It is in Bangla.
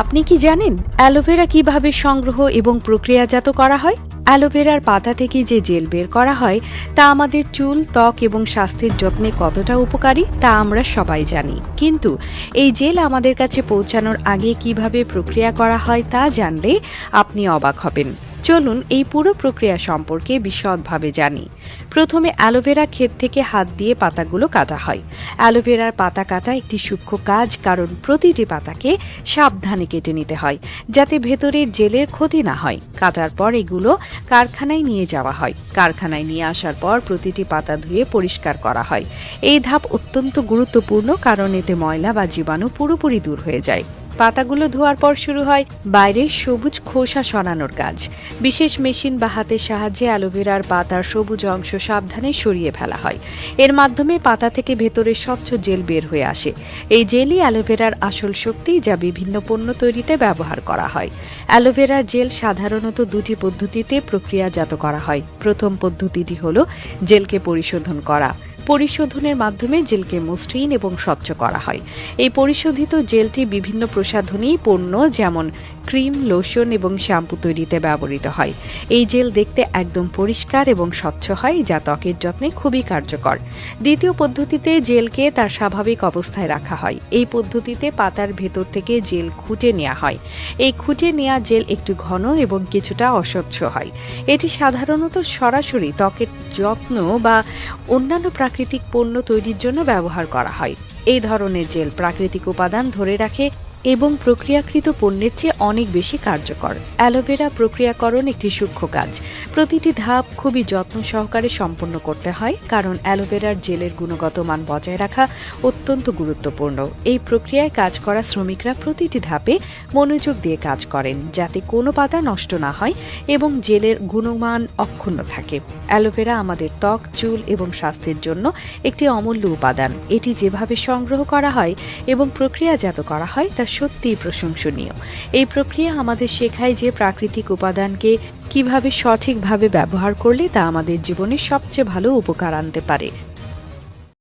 আপনি কি জানেন অ্যালোভেরা কীভাবে সংগ্রহ এবং প্রক্রিয়াজাত করা হয়? অ্যালোভেরার পাতা থেকে যে জেল বের করা হয়, তা আমাদের চুল, ত্বক এবং স্বাস্থ্যের যত্নে কতটা উপকারী তা আমরা সবাই জানি। কিন্তু এই জেল আমাদের কাছে পৌঁছানোর আগে কীভাবে প্রক্রিয়া করা হয় তা জানলে আপনি অবাক হবেন। চলুন এই পুরো প্রক্রিয়া সম্পর্কে বিশদভাবে জানি। প্রথমে অ্যালোভেরা ক্ষেত থেকে হাত দিয়ে পাতাগুলো কাটা হয়। অ্যালোভেরার পাতা কাটা একটি সূক্ষ্ম কাজ, কারণ প্রতিটি পাতাকে সাবধানে কেটে নিতে হয়, যাতে ভেতরের জেলের ক্ষতি না হয়। কাটার পর এগুলো কারখানায় নিয়ে যাওয়া হয়। কারখানায় নিয়ে আসার পর প্রতিটি পাতা ধুয়ে পরিষ্কার করা হয়। এই ধাপ অত্যন্ত গুরুত্বপূর্ণ, কারণ এতে ময়লা বা জীবাণু পুরোপুরি দূর হয়ে যায়। পাতাগুলো ধোয়ার পর শুরু হয় বাইরের সবুজ খোসা সরানোর কাজ। বিশেষ মেশিন বা হাতের সাহায্যে অ্যালোভেরার পাতার সবুজ অংশ সাবধানে সরিয়ে ফেলা হয়। এর মাধ্যমে পাতা থেকে ভেতরে স্বচ্ছ জেল বের হয়ে আসে। এই জেলই অ্যালোভেরার আসল শক্তি যা বিভিন্ন পণ্য তৈরিতে ব্যবহার করা হয়। অ্যালোভেরার জেল সাধারণত দুটি পদ্ধতিতে প্রক্রিয়াজাত করা হয়। প্রথম পদ্ধতিটি হল জেলকে পরিশোধন করা। পরিশোধনের মাধ্যমে জেলকে মসৃণ এবং স্বচ্ছ করা হয়। এই পরিশোধিত জেলটি বিভিন্ন প্রসাধনী, পণ্য যেমন ক্রিম, লোশন এবং শ্যাম্পু তৈরিতে ব্যবহৃত হয়। এই জেল দেখতে একদম পরিষ্কার এবং স্বচ্ছ হয়, যা ত্বকের যত্নে খুবই কার্যকর। দ্বিতীয় পদ্ধতিতে জেলকে তার স্বাভাবিক অবস্থায় রাখা হয়। এই পদ্ধতিতে পাতার ভেতর থেকে জেল খুঁটে নেওয়া হয়। এই খুঁটে নেওয়া জেল একটু ঘন এবং কিছুটা অস্বচ্ছ হয়। এটি সাধারণত সরাসরি ত্বকের যত্ন বা অন্যান্য প্রাকৃতিক পণ্য তৈরির জন্য ব্যবহার করা হয়। এই ধরনের জেল প্রাকৃতিক উপাদান ধরে রাখে এবং প্রক্রিয়াকৃত পণ্যের চেয়ে অনেক বেশি কার্যকর। অ্যালোভেরা প্রক্রিয়াকরণ একটি সূক্ষ্ম কাজ। প্রতিটি ধাপ খুবই যত্ন সহকারে সম্পন্ন করতে হয়, কারণ অ্যালোভেরার জেলের গুণগত মান বজায় রাখা অত্যন্ত গুরুত্বপূর্ণ। এই প্রক্রিয়ায় কাজ করা শ্রমিকরা প্রতিটি ধাপে মনোযোগ দিয়ে কাজ করেন, যাতে কোনো পাতা নষ্ট না হয় এবং জেলের গুণমান অক্ষুণ্ণ থাকে। অ্যালোভেরা আমাদের ত্বক, চুল এবং স্বাস্থ্যের জন্য একটি অমূল্য উপাদান। এটি যেভাবে সংগ্রহ করা হয় এবং প্রক্রিয়াজাত করা হয়, তা সত্যিই প্রশংসনীয়। এই প্রক্রিয়া আমাদের শেখায় যে প্রাকৃতিক উপাদানকে কীভাবে সঠিকভাবে ব্যবহার করলে তা আমাদের জীবনে সবচেয়ে ভালো উপকার আনতে পারে।